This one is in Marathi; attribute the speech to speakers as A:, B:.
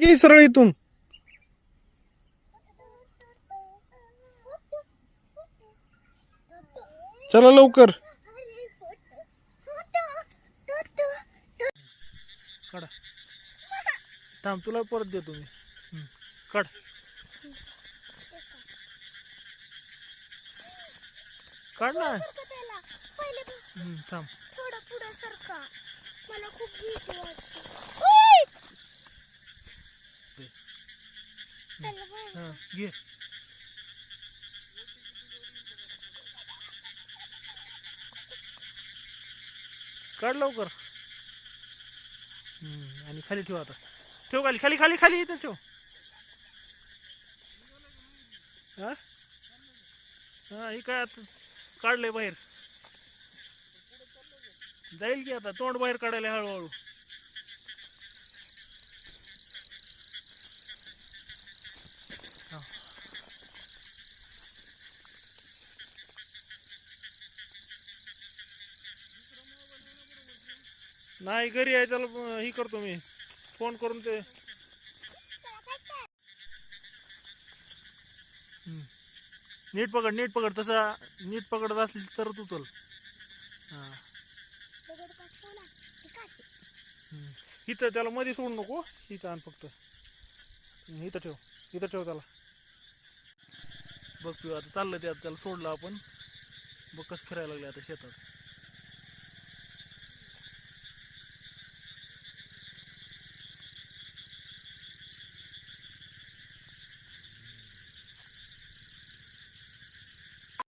A: गेली सरळ इथून. चला लवकर. काढा. थांब तुला परत देतो मी. काढ. काढ ना थांब.
B: थोडा पुढे सरका. मला खूप भीती वाटते उई! त्याला बघ.
A: हा घे. काढ लवकर. हम्म, आणि खाली ठेव आता. ठेव खाली खाली खाली खाली इथं ठेव. हा? हा हे काय आता? काढलंय बाहेर. जाईल की आता? तोंड बाहेर काढायला हळूहळू. नाही घरी आहे त्याला हे करतो मी. फोन करून ते. नीट पकड नीट पकड. तसा नीट पकडत असली
B: तर तू
A: हां. इथं त्याला मध्ये सोडू नको. इथं आण फक्त. इथं ठेव. इथं ठेव त्याला. बघ तू आता चाललं ते आता त्याला सोडलं आपण. बघ कसं फिरायला लागले आता शेतात.